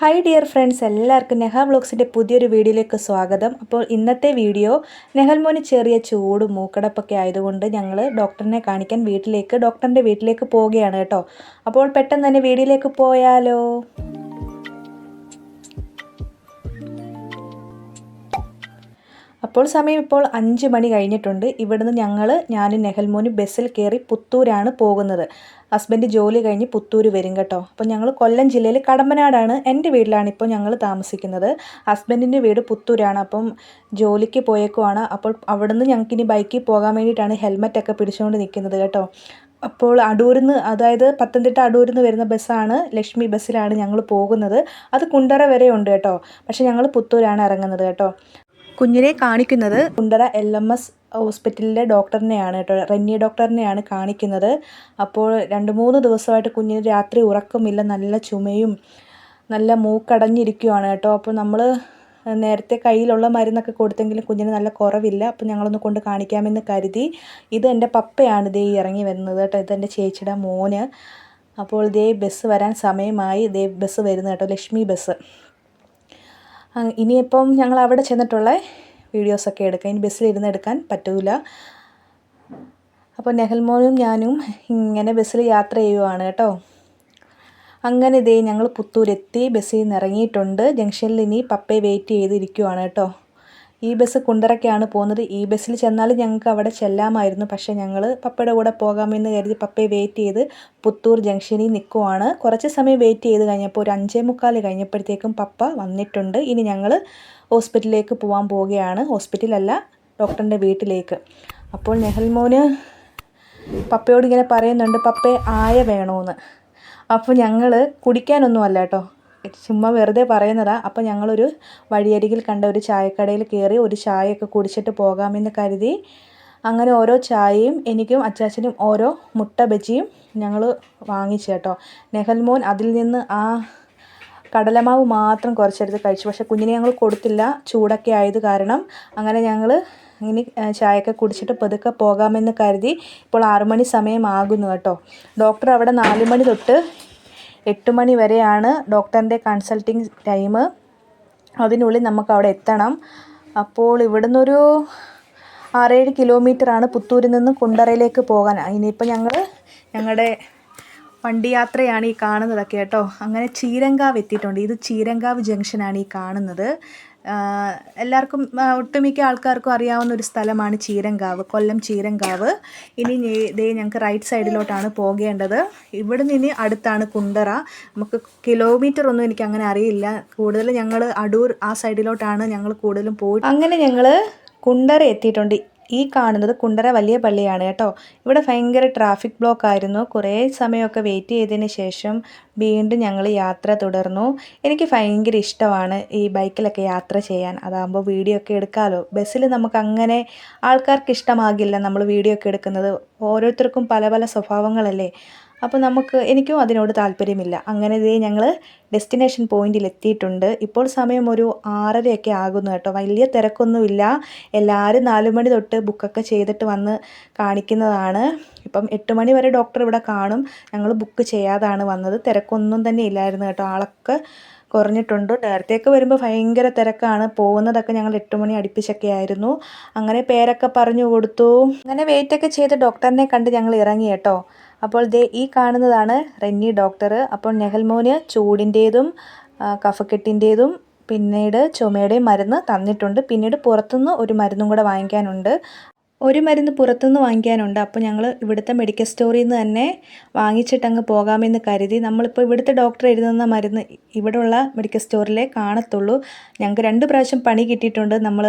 Hi dear friends എല്ലാവർക്കും നെഹ ബ്ലോഗ്സിന്റെ പുതിയൊരു വീഡിയോയിലേക്ക് സ്വാഗതം. അപ്പോൾ ഇന്നത്തെ വീഡിയോ നെഹൽ മോന് ചെറിയ ചൂടും മൂക്കടപ്പൊക്കെ ആയതുകൊണ്ട് ഞങ്ങൾ ഡോക്ടറിനെ കാണിക്കാൻ വീട്ടിലേക്ക് ഡോക്ടറിന്റെ വീട്ടിലേക്ക് പോവുകയാണ് കേട്ടോ. അപ്പോൾ പെട്ടെന്ന് തന്നെ വീഡിയോയിലേക്ക് പോയാലോ? അപ്പോൾ സമയം ഇപ്പോൾ അഞ്ച് മണി കഴിഞ്ഞിട്ടുണ്ട്. ഇവിടുന്ന് ഞങ്ങൾ ഞാനും നെഹൽമോനും ബസ്സിൽ കയറി പുത്തൂരാണ് പോകുന്നത്. ഹസ്ബൻഡ് ജോലി കഴിഞ്ഞ് പുത്തൂർ വരും കേട്ടോ. അപ്പോൾ ഞങ്ങൾ കൊല്ലം ജില്ലയിൽ കടമ്പനാടാണ്. എന്റെ വീട്ടിലാണ് ഇപ്പോൾ ഞങ്ങൾ താമസിക്കുന്നത്. ഹസ്ബൻഡിന്റെ വീട് പുത്തൂരാണ്. അപ്പം ജോലിക്ക് പോയേക്കുവാണ്. അപ്പോൾ അവിടുന്ന് ഞങ്ങൾക്ക് ഇനി ബൈക്കിൽ പോകാൻ വേണ്ടിയിട്ടാണ് ഹെൽമെറ്റൊക്കെ പിടിച്ചുകൊണ്ട് നിൽക്കുന്നത് കേട്ടോ. അപ്പോൾ അടൂരിൽ നിന്ന് അതായത് പത്തനംതിട്ട അടൂരിൽ നിന്ന് വരുന്ന ബസ്സാണ്. ലക്ഷ്മി ബസ്സിലാണ് ഞങ്ങൾ പോകുന്നത്. അത് കുണ്ടറ വരെ ഉണ്ട് കേട്ടോ. പക്ഷേ ഞങ്ങൾ പുത്തൂരാണ് ഇറങ്ങുന്നത് കേട്ടോ. കുഞ്ഞിനെ കാണിക്കുന്നത് കുണ്ടറ എൽ എം എസ് ഹോസ്പിറ്റലിലെ ഡോക്ടറിനെയാണ് കേട്ടോ. റെന്നി ഡോക്ടറിനെയാണ് കാണിക്കുന്നത്. അപ്പോൾ രണ്ട് മൂന്ന് ദിവസമായിട്ട് കുഞ്ഞിന് രാത്രി ഉറക്കമില്ല. നല്ല ചുമയും നല്ല മൂക്കടഞ്ഞിരിക്കുവാണ് കേട്ടോ. അപ്പോൾ നമ്മൾ നേരത്തെ കയ്യിലുള്ള മരുന്നൊക്കെ കൊടുത്തെങ്കിലും കുഞ്ഞിന് നല്ല കുറവില്ല. അപ്പോൾ ഞങ്ങളൊന്ന് കൊണ്ട് കാണിക്കാമെന്ന് കരുതി. ഇത് എന്റെ പപ്പയാണ് ദേ ഇറങ്ങി വരുന്നത് കേട്ടോ. ഇത് എന്റെ ചേച്ചിയുടെ മോന്. അപ്പോൾ ദേ ബസ് വരാൻ സമയമായി. ദേ ബസ് വരുന്നത് കേട്ടോ. ലക്ഷ്മി ബസ്. ഇനിയിപ്പം ഞങ്ങൾ അവിടെ ചെന്നിട്ടുള്ള വീഡിയോസൊക്കെ എടുക്കാം. ഇനി ബസ്സിലിരുന്ന് എടുക്കാൻ പറ്റൂല. അപ്പോൾ നെഹൽമോനും ഞാനും ഇങ്ങനെ ബസ്സിൽ യാത്ര ചെയ്യുവാണ് കേട്ടോ. അങ്ങനെ ഇതേ ഞങ്ങൾ പുത്തൂരെത്തി ബസ്സിൽ നിന്ന് ഇറങ്ങിയിട്ടുണ്ട്. ജംഗ്ഷനിൽ ഇനി പപ്പയെ വെയിറ്റ് ചെയ്തിരിക്കുവാണ് കേട്ടോ. ഈ ബസ് കുണ്ടറയ്ക്കാണ് പോകുന്നത്. ഈ ബസ്സിൽ ചെന്നാൽ ഞങ്ങൾക്ക് അവിടെ ചെല്ലാമായിരുന്നു. പക്ഷേ ഞങ്ങൾ പപ്പയുടെ കൂടെ പോകാമെന്ന് കരുതി പപ്പയെ വെയിറ്റ് ചെയ്ത് പുത്തൂർ ജംഗ്ഷനിൽ നിൽക്കുവാണ്. കുറച്ച് സമയം വെയിറ്റ് ചെയ്ത് കഴിഞ്ഞപ്പോൾ ഒരു അഞ്ചേ മുക്കാൽ കഴിഞ്ഞപ്പോഴത്തേക്കും പപ്പ വന്നിട്ടുണ്ട്. ഇനി ഞങ്ങൾ ഹോസ്പിറ്റലിലേക്ക് പോകാൻ പോവുകയാണ്. ഹോസ്പിറ്റലല്ല ഡോക്ടറിന്റെ വീട്ടിലേക്ക്. അപ്പോൾ നെഹൽമോന് പപ്പയോട് ഇങ്ങനെ പറയുന്നുണ്ട് പപ്പയെ ആയ വേണമെന്ന് അപ്പോൾ ഞങ്ങൾ കുടിക്കാനൊന്നുമല്ല കേട്ടോ. ചുമ്മാ വെറുതെ പറയുന്നതാണ് അപ്പോൾ ഞങ്ങളൊരു വഴിയരികിൽ കണ്ട ഒരു ചായക്കടയിൽ കയറി ഒരു ചായയൊക്കെ കുടിച്ചിട്ട് പോകാമെന്ന് കരുതി. അങ്ങനെ ഓരോ ചായയും എനിക്കും അച്ചാച്ചനും ഓരോ മുട്ട ബജിയും ഞങ്ങൾ വാങ്ങിച്ചു കേട്ടോ. നെഹൽമോൻ അതിൽ നിന്ന് ആ കടലമാവ് മാത്രം കുറച്ചെടുത്ത് കഴിച്ചു. പക്ഷെ കുഞ്ഞിനെ ഞങ്ങൾ കൊടുത്തില്ല. ചൂടൊക്കെ ആയത് കാരണം അങ്ങനെ ഞങ്ങൾ ഇനി ചായയൊക്കെ കുടിച്ചിട്ട് പതുക്കെ പോകാമെന്ന് കരുതി. ഇപ്പോൾ ആറുമണി സമയമാകുന്നു കേട്ടോ. ഡോക്ടർ അവിടെ നാല് മണി തൊട്ട് എട്ട് മണി വരെയാണ് ഡോക്ടറിന്റെ കൺസൾട്ടിങ് ടൈം അതിനുള്ളിൽ നമുക്ക് അവിടെ എത്തണം. അപ്പോൾ ഇവിടുന്നൊരു ആറേഴ് കിലോമീറ്ററാണ് പുത്തൂരിൽ നിന്ന് കുണ്ടറയിലേക്ക് പോകാൻ. ഇനിയിപ്പോൾ ഞങ്ങൾ ഞങ്ങളുടെ വണ്ടി യാത്രയാണ് ഈ കാണുന്നതൊക്കെ കേട്ടോ. അങ്ങനെ ചീരങ്കാവ് എത്തിയിട്ടുണ്ട്. ഇത് ചീരങ്കാവ് ജംഗ്ഷനാണ് ഈ കാണുന്നത്. എല്ലാവർക്കും ഒട്ടുമിക്ക ആൾക്കാർക്കും അറിയാവുന്ന ഒരു സ്ഥലമാണ് ചീരങ്കാവ് കൊല്ലം ചീരങ്കാവ്. ഇനി ഇതേ ഞങ്ങൾക്ക് റൈറ്റ് സൈഡിലോട്ടാണ് പോകേണ്ടത്. ഇവിടെ നിന്ന് അടുത്താണ് കുണ്ടറ. നമുക്ക് കിലോമീറ്റർ ഒന്നും എനിക്ക് അങ്ങനെ അറിയില്ല. കൂടുതൽ ഞങ്ങൾ അടൂർ ആ സൈഡിലോട്ടാണ് ഞങ്ങൾ കൂടുതലും പോയി അങ്ങനെ ഞങ്ങൾ കുണ്ടറ എത്തിയിട്ടുണ്ട്. ഈ കാണുന്നത് കുണ്ടറ വലിയ പള്ളിയാണ് കേട്ടോ. ഇവിടെ ഭയങ്കര ട്രാഫിക് ബ്ലോക്ക് ആയിരുന്നു. കുറേ സമയമൊക്കെ വെയിറ്റ് ചെയ്തതിന് ശേഷം വീണ്ടും ഞങ്ങൾ യാത്ര തുടർന്നു. എനിക്ക് ഭയങ്കര ഇഷ്ടമാണ് ഈ ബൈക്കിലൊക്കെ യാത്ര ചെയ്യാൻ. അതാകുമ്പോൾ വീഡിയോ ഒക്കെ എടുക്കാമല്ലോ ബസ്സിൽ നമുക്ക് അങ്ങനെ ആൾക്കാർക്ക് ഇഷ്ടമാകില്ല നമ്മൾ വീഡിയോ ഒക്കെ എടുക്കുന്നത്. ഓരോരുത്തർക്കും പല പല സ്വഭാവങ്ങളല്ലേ. അപ്പോൾ നമുക്ക് എനിക്കും അതിനോട് താല്പര്യമില്ല. അങ്ങനെ ഇതേ ഞങ്ങൾ ഡെസ്റ്റിനേഷൻ പോയിന്റിൽ എത്തിയിട്ടുണ്ട്. ഇപ്പോൾ സമയം ഒരു ആറരയൊക്കെ ആകുന്നു കേട്ടോ. വലിയ തിരക്കൊന്നുമില്ല. എല്ലാവരും നാല് മണി തൊട്ട് ബുക്കൊക്കെ ചെയ്തിട്ട് വന്ന് കാണിക്കുന്നതാണ്. ഇപ്പം എട്ട് മണി വരെ ഡോക്ടർ ഇവിടെ കാണും. ഞങ്ങൾ ബുക്ക് ചെയ്യാതാണ് വന്നത്. തിരക്കൊന്നും തന്നെ ഇല്ലായിരുന്നു കേട്ടോ. ആളൊക്കെ കുറഞ്ഞിട്ടുണ്ട്. നേരത്തെയൊക്കെ വരുമ്പോൾ ഭയങ്കര തിരക്കാണ്. പോകുന്നതൊക്കെ ഞങ്ങൾ എട്ട് മണി അടുപ്പിച്ചൊക്കെ ആയിരുന്നു. അങ്ങനെ പേരൊക്കെ പറഞ്ഞു കൊടുത്തു. അങ്ങനെ വെയിറ്റൊക്കെ ചെയ്ത് ഡോക്ടറിനെ കണ്ട് ഞങ്ങൾ ഇറങ്ങി കേട്ടോ. അപ്പോൾ ദേ ഈ കാണുന്നതാണ് റെന്നി ഡോക്ടർ. അപ്പോൾ നെഹൽമോന് ചൂടിന്റേതും കഫക്കെട്ടിന്റേതും പിന്നീട് ചുമയുടെയും മരുന്ന് തന്നിട്ടുണ്ട്. പിന്നീട് പുറത്തുനിന്ന് ഒരു മരുന്നും കൂടെ വാങ്ങിക്കാനുണ്ട്. ഒരു മരുന്ന് പുറത്തുനിന്ന് വാങ്ങിക്കാനുണ്ട്. അപ്പോൾ ഞങ്ങൾ ഇവിടുത്തെ മെഡിക്കൽ സ്റ്റോറിൽ നിന്ന് തന്നെ വാങ്ങിച്ചിട്ടങ്ങ് പോകാമെന്ന് കരുതി. നമ്മളിപ്പോൾ ഇവിടുത്തെ ഡോക്ടർ എഴുതുന്ന മരുന്ന് ഇവിടെയുള്ള മെഡിക്കൽ സ്റ്റോറിലെ കാണത്തുള്ളൂ. ഞങ്ങൾക്ക് രണ്ട് പ്രാവശ്യം പണി കിട്ടിയിട്ടുണ്ട്. നമ്മൾ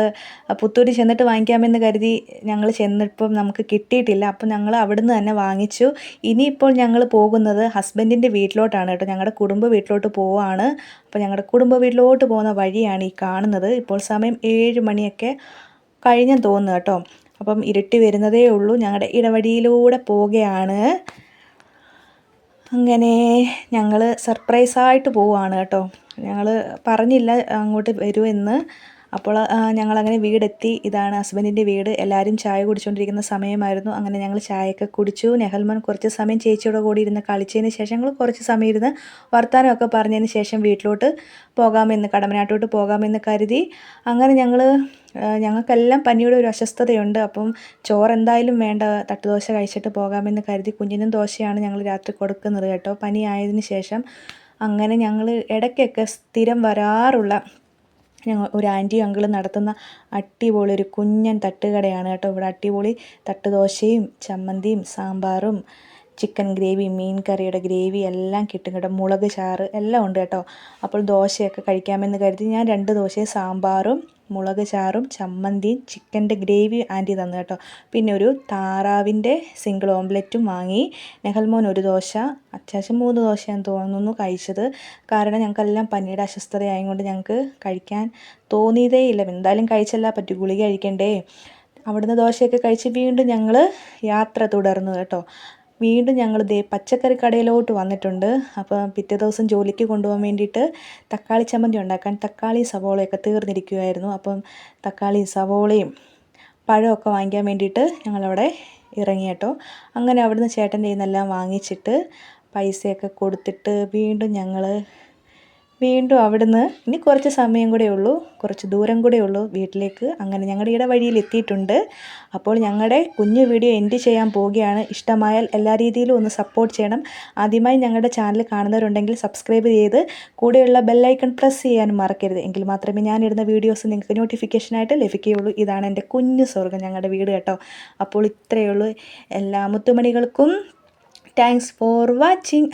പുത്തൂരി ചെന്നിട്ട് വാങ്ങിക്കാമെന്ന് കരുതി ഞങ്ങൾ ചെന്നിപ്പം നമുക്ക് കിട്ടിയിട്ടില്ല. അപ്പോൾ ഞങ്ങൾ അവിടുന്ന് തന്നെ വാങ്ങിച്ചു. ഇനിയിപ്പോൾ ഞങ്ങൾ പോകുന്നത് ഹസ്ബൻഡിന്റെ വീട്ടിലോട്ടാണ് കേട്ടോ. ഞങ്ങളുടെ കുടുംബ വീട്ടിലോട്ട് പോവാണ്. അപ്പോൾ ഞങ്ങളുടെ കുടുംബ വീട്ടിലോട്ട് പോകുന്ന വഴിയാണ് ഈ കാണുന്നത്. ഇപ്പോൾ സമയം ഏഴ് മണിയൊക്കെ കഴിഞ്ഞെന്ന് തോന്നുന്നു കേട്ടോ. അപ്പം ഇരട്ടി വരുന്നതേ ഉള്ളൂ. ഞങ്ങളുടെ ഇടവഴിയിലൂടെ പോവുകയാണ്. അങ്ങനെ ഞങ്ങൾ സർപ്രൈസായിട്ട് പോവുകയാണ് കേട്ടോ. ഞങ്ങൾ പറഞ്ഞില്ല അങ്ങോട്ട് വരുമെന്ന്. അപ്പോൾ ഞങ്ങളങ്ങനെ വീടെത്തി. ഇതാണ് ഹസ്ബൻഡിന്റെ വീട്. എല്ലാവരും ചായ കുടിച്ചുകൊണ്ടിരിക്കുന്ന സമയമായിരുന്നു. അങ്ങനെ ഞങ്ങൾ ചായയൊക്കെ കുടിച്ചു. നെഹൽമൻ കുറച്ച് സമയം ചേച്ചിയുടെ കൂടി ഇരുന്ന് കളിച്ചതിന് ശേഷം ഞങ്ങൾ കുറച്ച് സമയം ഇരുന്ന് വർത്തമാനമൊക്കെ പറഞ്ഞതിന് ശേഷം വീട്ടിലോട്ട് പോകാമെന്ന് കടമനാട്ടോട്ട് പോകാമെന്ന് കരുതി. അങ്ങനെ ഞങ്ങൾ ഞങ്ങൾക്കെല്ലാം പനിയുടെ ഒരു അസ്വസ്ഥതയുണ്ട്. അപ്പം ചോറ് എന്തായാലും വേണ്ട തട്ടുദോശ കഴിച്ചിട്ട് പോകാമെന്ന് കരുതി കുഞ്ഞിനും ദോശയാണ് ഞങ്ങൾ രാത്രി കൊടുക്കുന്നത് കേട്ടോ. പനി ആയതിന് ശേഷം അങ്ങനെ ഞങ്ങൾ ഇടയ്ക്കൊക്കെ സ്ഥിരം വരാറുള്ള ഞങ്ങൾ ഒരു ആന്റി അങ്കിൾ നടത്തുന്ന അടിപൊളി ഒരു കുഞ്ഞൻ തട്ടുകടയാണ് കേട്ടോ. ഇവിടെ അടിപൊളി തട്ടുദോശയും ചമ്മന്തിയും സാമ്പാറും ചിക്കൻ ഗ്രേവി മീൻ കറിയുടെ ഗ്രേവി എല്ലാം കിട്ടും കേട്ടോ. മുളക് ചാറ് എല്ലാം ഉണ്ട് കേട്ടോ. അപ്പോൾ ദോശയൊക്കെ കഴിക്കാമെന്ന് കരുതി ഞാൻ രണ്ട് ദോശയും സാമ്പാറും മുളക് ചാറും ചമ്മന്തിയും ചിക്കന്റെ ഗ്രേവി ആന്റി തന്നു കേട്ടോ. പിന്നെ ഒരു താറാവിന്റെ സിംഗിൾ ഓംലെറ്റും വാങ്ങി. നെഹൽമോൻ ഒരു ദോശ അത്യാവശ്യം മൂന്ന് ദോശയാന്ന് തോന്നുന്നു കഴിച്ചത്. കാരണം ഞങ്ങൾക്കെല്ലാം പനിയുടെ അസ്വസ്ഥതയായതുകൊണ്ട് ഞങ്ങൾക്ക് കഴിക്കാൻ തോന്നിയതേ ഇല്ല എന്തായാലും കഴിച്ചല്ല പറ്റൂ ഗുളിക കഴിക്കണ്ടേ. അവിടുന്ന് ദോശയൊക്കെ കഴിച്ച് വീണ്ടും ഞങ്ങൾ യാത്ര തുടർന്നു കേട്ടോ. വീണ്ടും ഞങ്ങൾ ദേ പച്ചക്കറി കടയിലോട്ട് വന്നിട്ടുണ്ട്. അപ്പോൾ പിറ്റേ ദിവസം ജോലിക്ക് കൊണ്ടുപോകാൻ വേണ്ടിയിട്ട് തക്കാളി ചമ്മന്തി ഉണ്ടാക്കാൻ തക്കാളി സവോളയൊക്കെ തീർന്നിരിക്കുമായിരുന്നു അപ്പം തക്കാളി സവോളയും പഴമൊക്കെ വാങ്ങിക്കാൻ വേണ്ടിയിട്ട് ഞങ്ങളവിടെ ഇറങ്ങി കേട്ടോ. അങ്ങനെ അവിടുന്ന് ചേട്ടന്റെ കയ്യിൽ നിന്നെല്ലാം വാങ്ങിച്ചിട്ട് പൈസയൊക്കെ കൊടുത്തിട്ട് വീണ്ടും ഞങ്ങൾ വീണ്ടും അവിടുന്ന് ഇനി കുറച്ച് സമയം കൂടെ ഉള്ളൂ. കുറച്ച് ദൂരം കൂടെ ഉള്ളൂ വീട്ടിലേക്ക്. അങ്ങനെ ഞങ്ങളുടെ ഇവിടെ വഴിയിൽ എത്തിയിട്ടുണ്ട്. അപ്പോൾ ഞങ്ങളുടെ കുഞ്ഞു വീഡിയോ എൻഡ് ചെയ്യാൻ പോവുകയാണ്. ഇഷ്ടമായാൽ എല്ലാ രീതിയിലും ഒന്ന് സപ്പോർട്ട് ചെയ്യണം. ആദ്യമായി ഞങ്ങളുടെ ചാനൽ കാണുന്നവരുണ്ടെങ്കിൽ സബ്സ്ക്രൈബ് ചെയ്ത് കൂടെയുള്ള ബെല്ലൈക്കൺ പ്രസ് ചെയ്യാനും മറക്കരുത്. എങ്കിൽ മാത്രമേ ഞാനിടുന്ന വീഡിയോസ് നിങ്ങൾക്ക് നോട്ടിഫിക്കേഷനായിട്ട് ലഭിക്കുകയുള്ളൂ. ഇതാണ് എന്റെ കുഞ്ഞു സ്വർഗം ഞങ്ങളുടെ വീട് കേട്ടോ. അപ്പോൾ ഇത്രയേ ഉള്ളൂ. എല്ലാ മുത്തുമണികൾക്കും താങ്ക്സ് ഫോർ വാച്ചിങ്